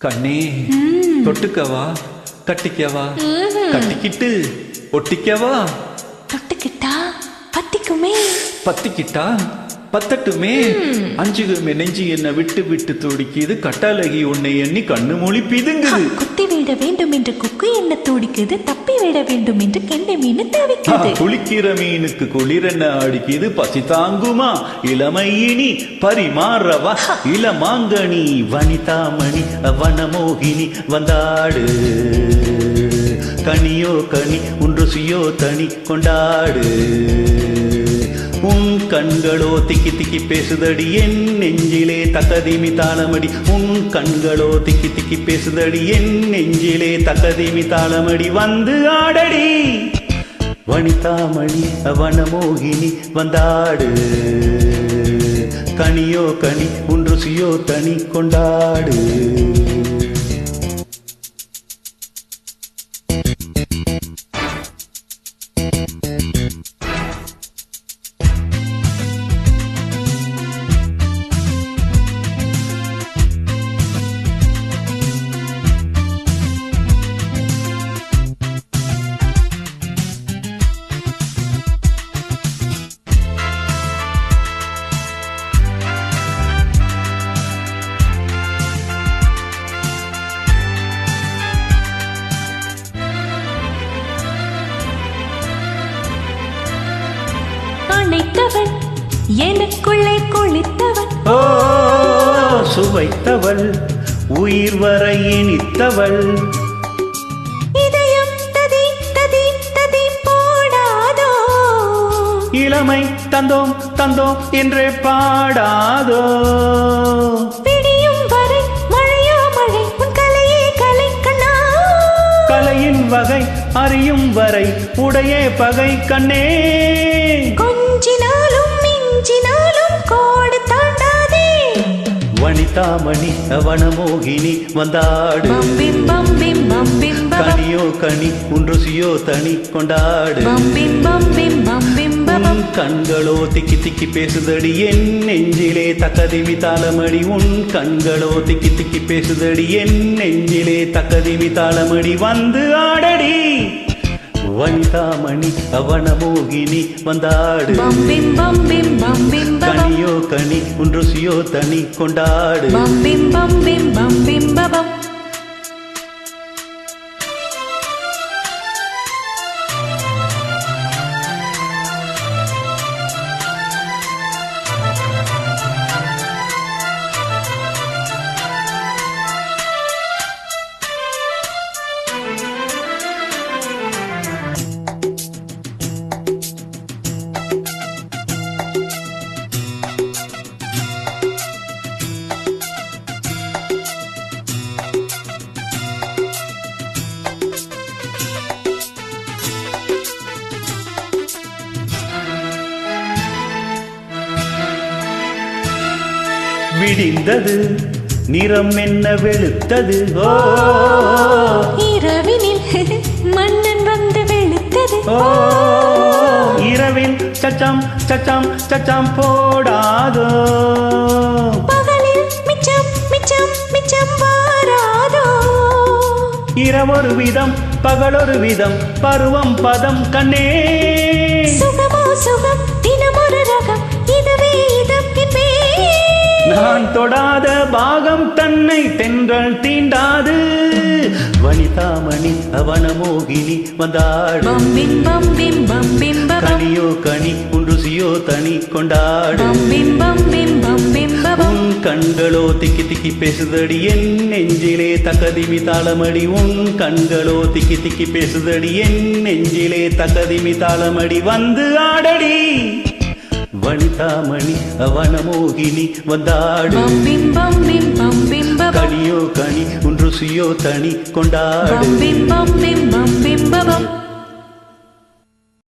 கண்ணே தொட்டுக்கவா? கட்டிக்கவா? கட்டிக்கிட்டு ஒட்டிக்கவா? தொட்டுக்கிட்டா? பத்திக்குமே பத்திக்கிட்டா? பத்தட்டுமே. அஞ்சுகுமே நெஞ்சு என்ன விட்டு விட்டு துடிக்குது. கட்டாலகி உன்னை எண்ணி கண்ணு மொழி பிதுங்குது குத்தி விட வேண்டும் என்று குக்கு என்ன துடிக்குது. தப்பி விட வேண்டும் என்று கெண்டை மீன் தவிக்குது. குளிக்கிற மீனுக்கு குளிரென்ன அடிக்குது? பசி தாங்குமா? இளமை இனி பரிமாறவா? இளமாங்கனி வனிதாமணி வனமோகினி வந்தாடு. கனியோ கனி உன் ருசியோ தனி கொண்டாடு. கண்களோ திக்கி திக்கி பேசுதடி என் நெஞ்சிலே தக்கதிமி தாளமடி. உன் கண்களோ திக்கி திக்கி பேசுதடி என் நெஞ்சிலே தக்கதிமி தாளமடி. வந்து ஆடடி வனிதாமணி வனமோகினி வந்தாடு. கனியோ கனி உன் ருசியோ தனி கொண்டாடு. அணைத்தவன் எனக்குள்ளே குளித்தவன் ஓ சுவைத்தவள் உயிர் வரை இனித்தவள். இதயம் ததி ததி ததி போடாதோ? இளமை தந்தோம் தந்தோம் என்றே பாடாதோ? கலையின் வகை அறியும் வரை உடையே பகை கண்ணே. வனிதாமணி வனமோகினி வந்தாடு. கனியோ கனி உன் ருசியோ தனி கொண்டாடு. கண்களோ திக்கி திக்கி பேசுதடி என் நெஞ்சிலே தக்கதிமி தாளமடி உன் கண்களோ திக்கி திக்கி பேசுதடி என் நெஞ்சிலே தக்கதிமி தாளமடி வந்து ஆடடி. வனிதாமணி அவனமோகினி வந்தாடு. பம்பிம் பம்பிம் பம்பிம் பபம் கனியோ கனி உன் ருசியோ தனி கொண்டாடு. பம்பிம் பம்பிம் பம்பிம் பபம் விடிந்தது. நிறம் என்ன வெளுத்தது? ஓ. இரவினில் மன்னன் வந்து வெளுத்தது. ஓ. இரவில் சச்சம் சச்சம் சச்சம் போடாதோ. இரவொரு விதம் பகலொரு விதம் பருவம் பதம் கண்ணே. நான் தொடாத பாகம் தன்னை தென்றல் தீண்டாது. வனிதாமணி அவனமோகினி வந்தாடு. பம்பிம் பம்பிம் பபம் கனியோ கனி உன் ருசியோ தனி கொண்டாடு. பம்பிம் பம்பிம் பம்பிம் கண்களோ திக்கி திக்கி பேசுதடி என் நெஞ்சிலே தக்கதிமி தாளமடி உன் கண்களோ திக்கி திக்கி பேசுதடி என் நெஞ்சிலே தக்கதிமி தாளமடி வந்து ஆடடி. வனிதாமணி அவனமோகினி வந்தாடு. கனியோ கனி உன் ருசியோ தனி கொண்டாடு.